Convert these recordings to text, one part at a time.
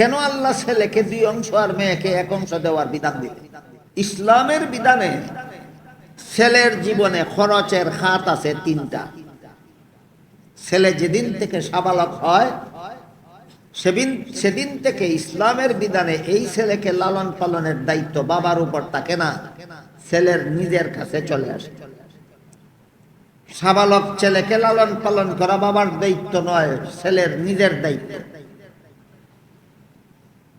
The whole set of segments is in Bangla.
কেন আল্লাহ ছেলেকে দুই অংশ আর মেয়েকে এক অংশ দেওয়ার বিধান দিলেন ইসলামের বিধানে ছেলের জীবনে খরচের খাত আছে তিনটা। ছেলে যেদিন থেকে সাবালক হয়, সেদিন সেদিন থেকে ইসলামের বিধানে এই ছেলেকে লালন পালনের দায়িত্ব বাবার উপর থাকে না, ছেলের নিজের কাছে চলে আসে। সাবালক ছেলেকে লালন পালন করা বাবার দায়িত্ব নয়, ছেলের নিজের দায়িত্ব।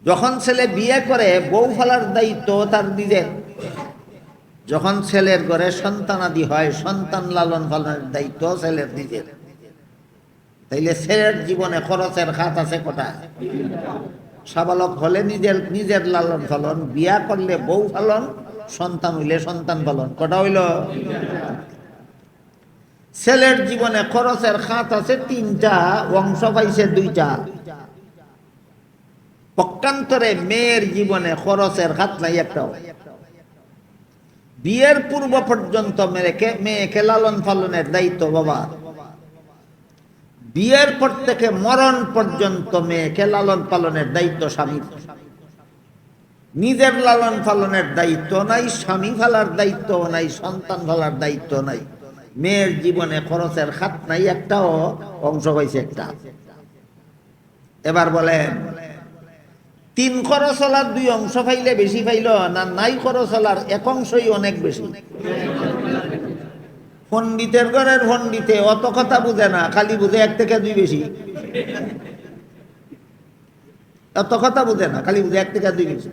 যখন ছেলে বিয়ে করে, বউ ফেলার দায়িত্ব তার নিজের। যখন ছেলের ঘরে সন্তানাদি হয়, সন্তান লালন পালনের দায়িত্ব ছেলের নিজের। তাইলে ছেলের জীবনে খরচের খাত আছে কোটা? সাবালক হলে নিজের নিজের লালন পালন, বিয়া করলে বউ পালন, সন্তান হইলে সন্তান পালন, কটা হইল? ছেলের জীবনে খরচের খাত আছে তিনটা, অংশ পাইছে দুইটা। পক্ষান্তরে মেয়ের জীবনে খরচের খাত নাই একটাও। বিয়ের পূর্ব পর্যন্ত মেয়েকে মেয়েকে লালন পালনের দায়িত্ব বাবা। বিয়ের পর থেকে মরণ পর্যন্ত মেয়েকে লালন পালনের দায়িত্ব স্বামীর নিজের লালন পালনের দায়িত্ব নাই, স্বামী ফেলার দায়িত্ব নাই, সন্তান ফেলার দায়িত্ব নাই। মেয়ের জীবনে খরচের খাত নাই একটাও, অংশ হয়েছে একটা। এবার বলেন তিন খরচলার দুই অংশ পাইলে বেশি পাইল না, নাই খরচলার এক অংশই অনেক বেশি। পণ্ডিতের ঘরের পণ্ডিতে অত কথা বুঝে না, খালি বুঝে এক থেকে দুই বেশি। অত কথা বুঝে না, খালি বুঝে এক থেকে দুই বেশি।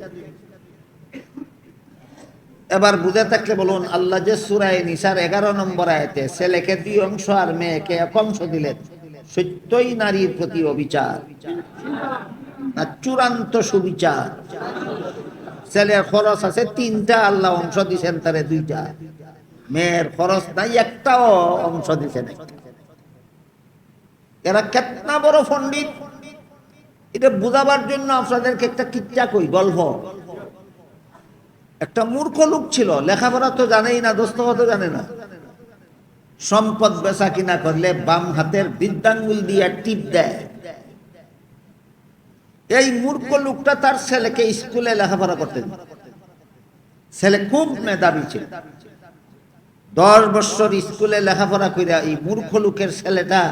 এবার বুঝে থাকলে বলুন, আল্লাহ যে সুরায় নিসার এগারো নম্বর আয়তে, ছেলেকে দুই অংশ আর মেয়েকে এক অংশ দিলেন, সত্যই নারীর প্রতি অবিচার। না চূড়ান্ত সুবিচার। ছেলের খরচ আছে তিনটা, আল্লাহ অংশ দিছেন তারে দুইটা। মেয়ের খরচ নাই, একটাও অংশ দিছে না এরা কেতনা বড় পণ্ডিত। এটা বুঝাবার জন্য আপনাদেরকে একটা কিচ্ছা কই, গল্প। একটা মূর্খ লোক ছিল, লেখাপড়া তো জানেই না, দোস্ত তো জানে না। সম্পদ বেচা কিনা করলে বাম হাতের বৃদ্ধাঙ্গুল দিয়ে টিপ দেয়। এই মূর্খ লোকটা তার ছেলেকে স্কুলে লেখাপড়া করতেন ছেলে খুব মেধাবী ছিল। দশ বছর স্কুলে লেখাপড়া করে এই মূর্খ লোকের ছেলেটা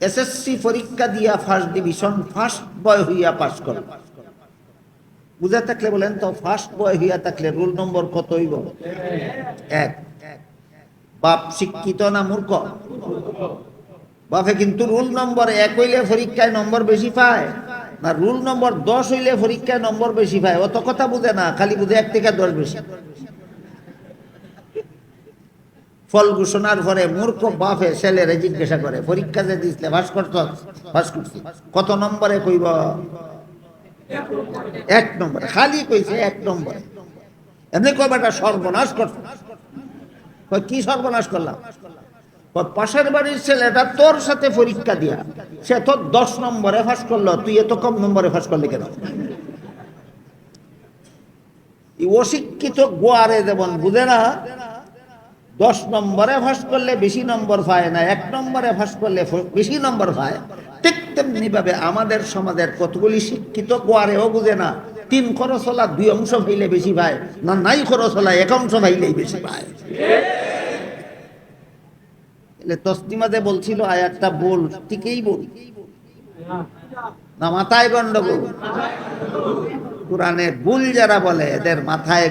এসএসসি পরীক্ষা দিয়া ফার্স্ট ডিভিশন ফার্স্ট বয় হইয়া পাশ করল বুঝা থাকলে বলেন তো ফার্স্ট বয় হইয়া থাকলে রোল নম্বর কত হইব? এক। বাপ শিক্ষিত না মূর্খ? বাপে কিন্তু রুল নম্বর এক হইলে পরীক্ষায় নম্বর বেশি পায়, না রুল নম্বর দশ হইলে পরীক্ষায় নম্বর বেশি পায়? অত কথা বুঝে না, খালি বুঝে এক থেকে দশ বেশি। ফল ঘোষণার পরে মূর্খ বাপে ছেলেরে জিজ্ঞাসা করে পরীক্ষা যে দিছিলে ভাস করত ভাস করছি। কত নম্বরে কইব? এক নম্বরে। খালি কইছে এক নম্বরে। এমনি কয়টা সর্বনাশ করত কি সর্বনাশ করলাম? পাশের বাড়ির ছেলেটা তোর সাথে পরীক্ষা দিয়া। সে তোর দশ নম্বরে ফাঁস করল, তুই এত কম নম্বরে ফাঁস করলি কেন? অশিক্ষিত গোয়ারে যেমন বুঝে না, দশ নম্বরে ফাঁস করলে বেশি নম্বর পায় না, এক নম্বরে ফাঁস করলে বেশি নম্বর পায়, ঠিক তেমনি ভাবে আমাদের সমাজের কতগুলি শিক্ষিত গোয়ারেও বুঝে না, তিন খরচ হলা দুই অংশ পাইলে বেশি পায়, না নাই খরচ হলা এক অংশ পাইলেই বেশি পায়। তসলিমাতে বলছিল আয়াতটা বল, ঠিকই বল। না, মাথায় গন্ডগোল। কোরআনের ভুল যারা বলে, এদের মাথায়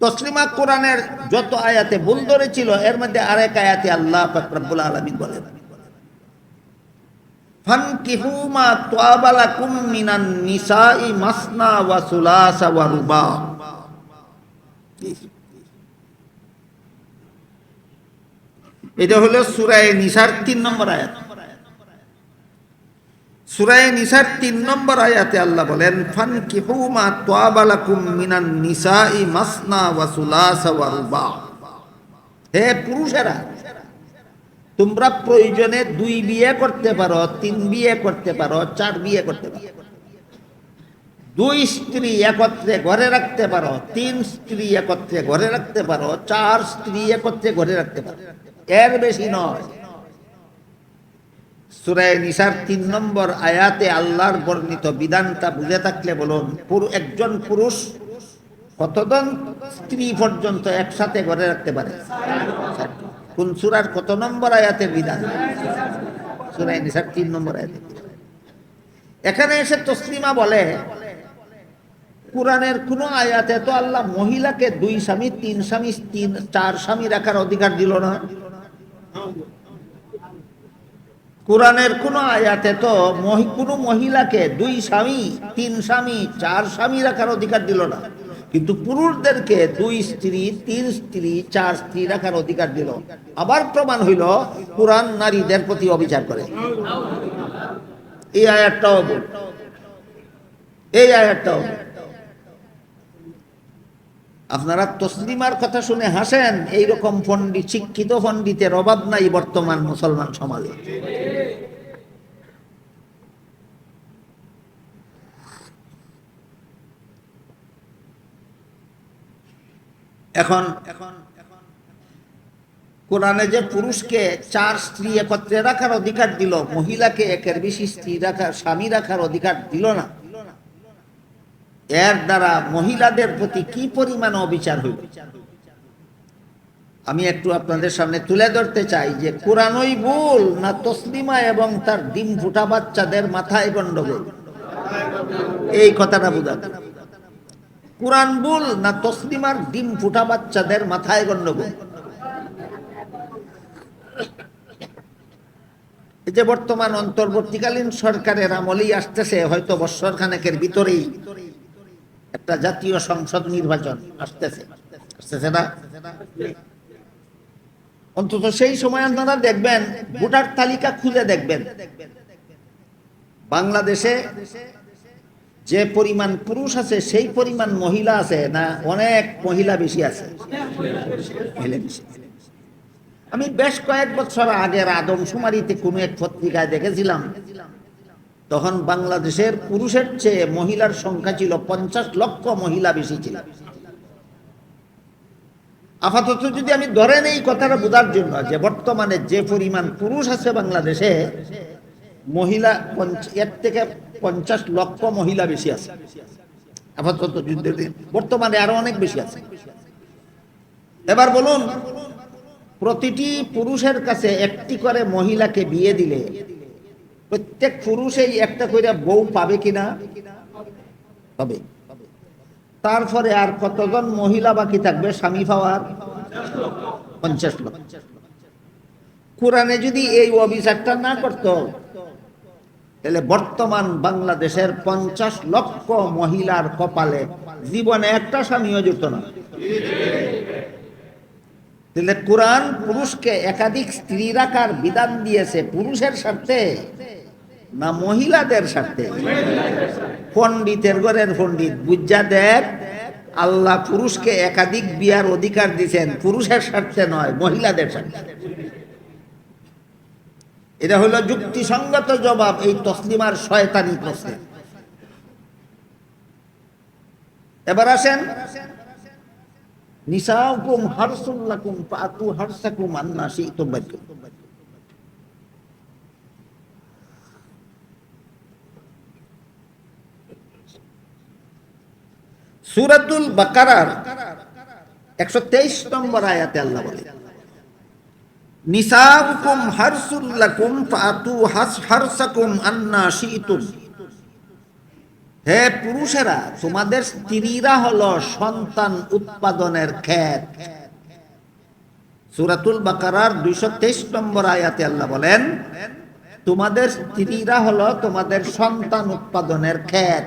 তসলিমা কোরআনের যত আয়াতে ভুল ধরেছিল, এর মধ্যে আরেক আয়াতে আল্লাহ পাক রব্বুল আলামিন বলেন মাসনা এটা হলো সূরায়ে নিসার তিন নম্বর আয়াত। সূরায়ে নিসার তিন নম্বর আয়াতে আল্লাহ বলেন, ফানকিহু মা তাবা লাকুম মিনান নিসাই মাসনা ওয়া সুলাসা হে পুরুষেরা তোমরা প্রয়োজনে দুই বিয়ে করতে পারো, তিন বিয়ে করতে পারো, চার বিয়ে করতে পারো। দুই স্ত্রী একত্রে ঘরে রাখতে পারো, তিন স্ত্রী একত্রে ঘরে রাখতে পারো, চার স্ত্রী একত্রে ঘরে রাখতে পারো। এর বেশি নয়। সুরায় নিসার তিন নম্বর আয়াতে আল্লাহর বর্ণিত বিধানটা বুঝে থাকলে বলুন একজন পুরুষ কতজন স্ত্রী পর্যন্ত একসাথে ঘরে রাখতে পারে? কোন সুরার কত নম্বর আয়াতের বিধান? নিসার তিন নম্বর আয়াতের এখানে এসে তসলিমা বলে, কোরআনের কোন আয়াতে তো আল্লাহ মহিলাকে দুই স্বামী, তিন স্বামী, তিন, চার স্বামী রাখার অধিকার দিল না। কোরআনের কোন আয়াতে তো কোনো মহিলাকে দুই স্বামী, তিন স্বামী, চার স্বামী রাখার অধিকার দিল না। কিন্তু পুরুষদেরকে দুই স্ত্রী, তিন স্ত্রী, চার স্ত্রী রাখার অধিকার দিল। আবার প্রমাণ হইল, কোরআন নারীদের প্রতি অবিচার করে। এই আয়াতটাও এই আয়াতটাও আপনারা তসলিমার কথা শুনে হাসেন, এইরকম ফন্ডি শিক্ষিত পণ্ডিতের অভাব নাই বর্তমান মুসলমান সমাজে। এখন কোরআনে যে পুরুষকে চার স্ত্রী একত্রে রাখার অধিকার দিল, মহিলাকে একের বেশি স্ত্রী রাখার, স্বামী রাখার অধিকার দিল না। এর দ্বারা মহিলাদের প্রতি কি পরিমাণ অবিচার হইল? আমি একটু আপনাদের সামনে তুলে ধরতে চাই যে কোরআনই ভুল না তসলিমা এবং তার ডিম ফুটা বাচ্চাদের মাথায় গন্ডগোল? এই কথাটা বুঝাতে। কোরআন ভুল না তসলিমার ডিম ফুটা বাচ্চাদের মাথায় গন্ডগোল এই যে বর্তমান অন্তর্বর্তীকালীন সরকারের আমলেই আসতেছে, হয়তো বৎসর খানেকের ভিতরেই একটা জাতীয় সংসদ নির্বাচন আসতেছে। আসতেছে না? অন্তত সেই সময় আপনারা দেখবেন, ভোটার তালিকা খুঁজে দেখবেন। বাংলাদেশে যে পরিমাণ পুরুষ আছে, সেই পরিমাণ মহিলা আছে না অনেক মহিলা বেশি আছে? আমি বেশ কয়েক বছর আগের আদমশুমারিতে কোনো এক পত্রিকায় দেখেছিলাম। তখন বাংলাদেশের পুরুষের চেয়ে মহিলার সংখ্যা ছিল পঞ্চাশ লক্ষ মহিলা বেশি ছিল। আপাতত যদি আমি ধরেন এই কথাটা বোঝার জন্য যে বর্তমানে যে পরিমাণ পুরুষ আছে বাংলাদেশে, মহিলা এর থেকে পঞ্চাশ লক্ষ মহিলা বেশি আছে। আপাতত যুদ্ধের দিন। বর্তমানে আরও অনেক বেশি আছে। এবার বলুন, প্রতিটি পুরুষের কাছে একটি করে মহিলাকে বিয়ে দিলে প্রত্যেক পুরুষেই একটা করে বউ পাবে কিনা? পাবে। তারপরে আর কতজন মহিলা বাকি থাকবে? স্বামী পাওয়ার পঞ্চাশ লক্ষ। কোরআনে যদি এই অভিযানটা না করত তাহলে বর্তমান বাংলাদেশের পঞ্চাশ লক্ষ মহিলার কপালে জীবনে একটা স্বামীও জুত না। তাহলে কোরআন পুরুষকে একাধিক স্ত্রী রাখার বিধান দিয়েছে, পুরুষের স্বার্থে না মহিলাদের স্বার্থে? পণ্ডিতের ঘরের পণ্ডিত দেখ, আল্লাহ পুরুষকে একাধিক বিয়ার অধিকার দিচ্ছেন পুরুষের স্বার্থে নয়, মহিলাদের স্বার্থে। এটা হলো যুক্তিসঙ্গত জবাব, এই তসলিমার শয়তানি প্রশ্নে। এবার আসেন বাকারার 123 নম্বর আয়াতে আল্লাহ বলে হারসুল্লাকুম ফাতু হারসাকুম আন্না শি'তুম। হে পুরুষেরা, তোমাদের স্ত্রীরা হলো সন্তান উৎপাদনের সুরাতুল বাকারার দুইশো তেইশ নম্বর আয়াতে আল্লাহ বলেন, তোমাদের স্ত্রীরা হলো তোমাদের সন্তান উৎপাদনের ক্ষেত।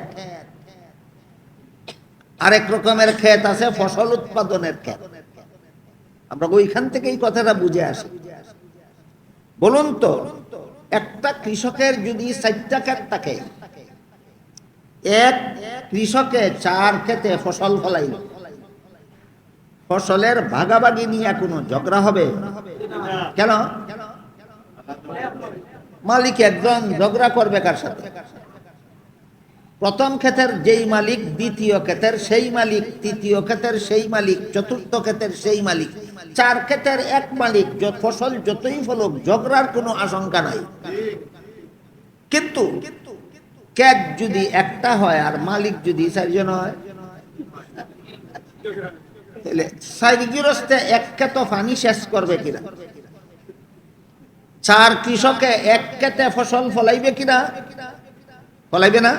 আরেক রকমের ক্ষেত আছে, ফসল উৎপাদনের ক্ষেত। আমরা ওইখান থেকে এই কথাটা বুঝে আসি। বলুন তো, একটা কৃষকের যদি চারটা ক্ষেত থাকে, এক কৃষকে চার ক্ষেতে ফসল ফলাইল। ফসলের ভাগাভাগি নিয়ে কোনো ঝগড়া হবে? কেন? মালিক একজন ঝগড়া করবে কার সাথে? প্রথম ক্ষেতের যেই মালিক, দ্বিতীয় ক্ষেতের সেই মালিক, তৃতীয় ক্ষেতের সেই মালিক, চতুর্থ ক্ষেতের সেই মালিক চার ক্ষেতের এক মালিক ফসল যতই ফলুক, ঝগড়ার কোনো আশঙ্কা নাই। কিন্তু ক্যাট যদি একটা হয় আর মালিক যদি চারজন হয় এক ক্ষেত শেষ করবে কিনা? চার কৃষকে এক ক্ষেতে ফসল ফলাইবে কিনা? ফলাইবে না?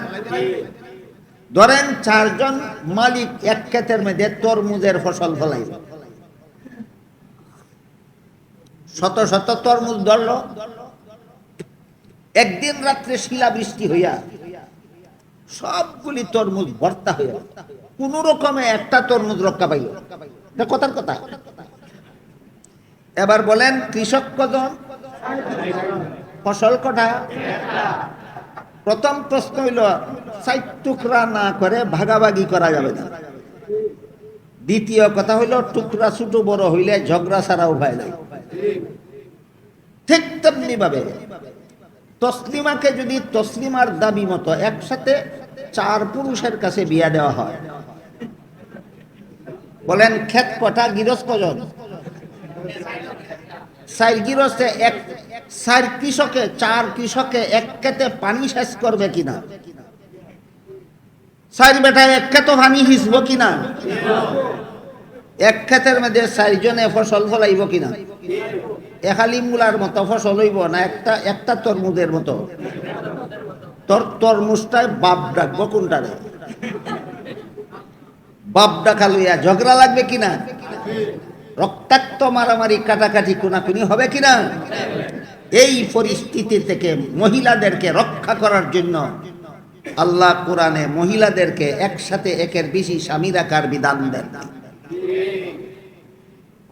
ধরেন চারজন মালিক এক ক্ষেতের মধ্যে তরমুজের ফসল ফলাইবে। শত শত তরমুজ ধরল। একদিন রাত্রে শিলা বৃষ্টি হইয়া সবগুলি তরমুজ ভর্তা হইয়া কোন রকমে একটা তরমুজ রক্ষা পাইল। কথার কথা। এবার বলেন, কৃষক কজন? ফসল কটা? প্রথম প্রশ্ন হইল সাইট টুকরা না করে ভাগাভাগি করা যাবে না। দ্বিতীয় কথা হইল, টুকরা ছোট বড় হইলে ঝগড়া ছাড়া উভয় নাই। ঠিক তেমনি ভাবে তসলিমাকে যদি তসলিমার দাবি মতো একসাথে চার পুরুষের কাছে বিয়া দেওয়া হয়। বলেন, ক্ষেত কটা গিরস কজন চার গিরসে এক, চার কৃষকে চার কৃষকে এক ক্ষেতে পানি শেষ করবে কিনা? চার বেটা এক ক্ষেত পানি হিসব কিনা? এক ক্ষেতের মধ্যে চারজনে ফসল ফলাইব কিনা? এখালি মূলার মতো ফসল হইব না একটা একটা তরমুজের মতো? তোর তরমুজটায় বাপ ডাকবো কোনটারে? বাপ ডাকা লইয়া ঝগড়া লাগবে কিনা? রক্তাক্ত মারামারি কাটাকাটি কোনাকুনি হবে কিনা? এই পরিস্থিতি থেকে মহিলাদেরকে রক্ষা করার জন্য আল্লাহ কোরআনে মহিলাদেরকে একসাথে একের বেশি স্বামী রাখার বিধান দেন।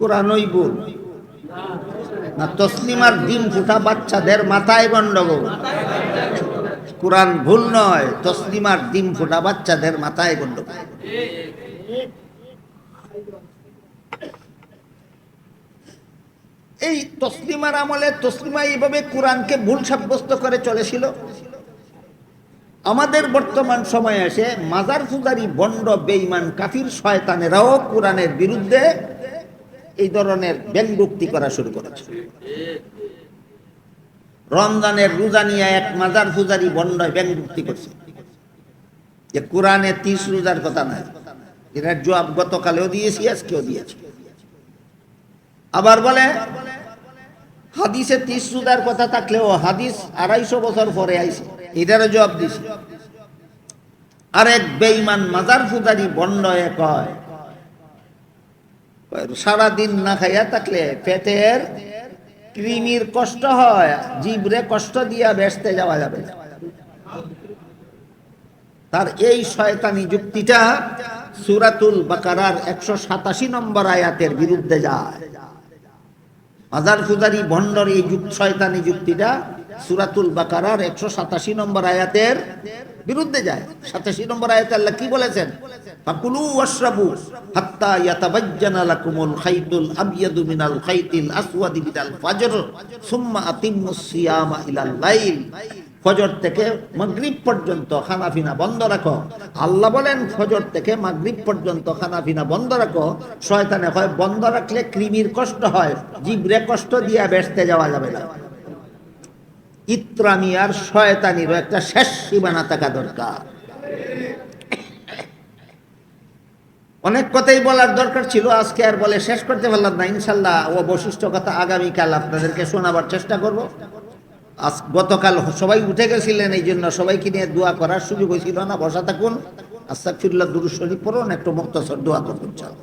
কোরআনই না তসলিমার ডিম ফুটা বাচ্চাদের মাথায় গন্ডগোল। কোরআন ভুল নয়, তসলিমার ফুটা বাচ্চাদের মাথায় এই তসলিমার আমলে তসলিমা এইভাবে কোরআনকে ভুল সাব্যস্ত করে চলেছিল। আমাদের বর্তমান সময়ে এসে মাজার ফুজারি বন্ড বেইমান কাফির শয়তানেরাও কোরআনের বিরুদ্ধে এই ধরনের ব্যঙ্গুক্তি করা শুরু করেছে। রমজানের রোজা নিয়ে এক মাজার ফুজারি বন্ড ব্যঙ্গুক্তি করছে। যে কোরআনে তিস রোজার কথা নাই এটার জবাব গতকালেও দিয়েছি, আজকেও দিয়েছি। আবার বলে, হাদিসে তিস রোজার কথা থাকলেও হাদিস আড়াইশো বছর পরে আইছে। এটারও জবাব দিছি। আরেক বেইমান মাজার ফুজারি বন্ড এ কয়, সারাদিন না খাইয়া থাকলে পেটের কৃমির কষ্ট হয় জীবরে কষ্ট দিয়া বেসতে যাওয়া যাবে তার এই শয়তানি যুক্তিটা সুরাতুল বাকারার একশো সাতাশি নম্বর আয়াতের বিরুদ্ধে যায়। মাজার ফুজারি ভণ্ডর এই শয়তানি যুক্তিটা সুরাতুল বাকারার একশো সাতাশি নম্বর আয়াতের বিরুদ্ধে যায়। সাতাশি নম্বর আয়াতে আল্লাহ কি বলেছেন? পর্যন্ত খানাফিনা বন্ধ রাখো। আল্লাহ বলেন, ফজর থেকে মাগরিব পর্যন্ত খানাফিনা বন্ধ রাখো। শয়তানে হয়, বন্ধ রাখলে কৃমির কষ্ট হয়, জিবরে কষ্ট দিয়া বেসতে যাওয়া যাবে না। ইত্রামি আর শয়তানিরও একটা শেষ সীমানা থাকা দরকার। অনেক কথাই বলার দরকার ছিল, আজকে আর বলে শেষ করতে পারলাম না, ইনশাল্লাহ। ও বৈশিষ্ট্য কথা আগামীকাল আপনাদেরকে শোনাবার চেষ্টা করব। আজ গতকাল সবাই উঠে গেছিলেন, এই জন্য সবাইকে নিয়ে দোয়া করার সুযোগ হয়েছিল না, বসা থাকুন। আস্তাক ফিরুল্লাহ দুরুশ্বরী পড়ুন, একটু মুক্তসর দোয়া করুন চল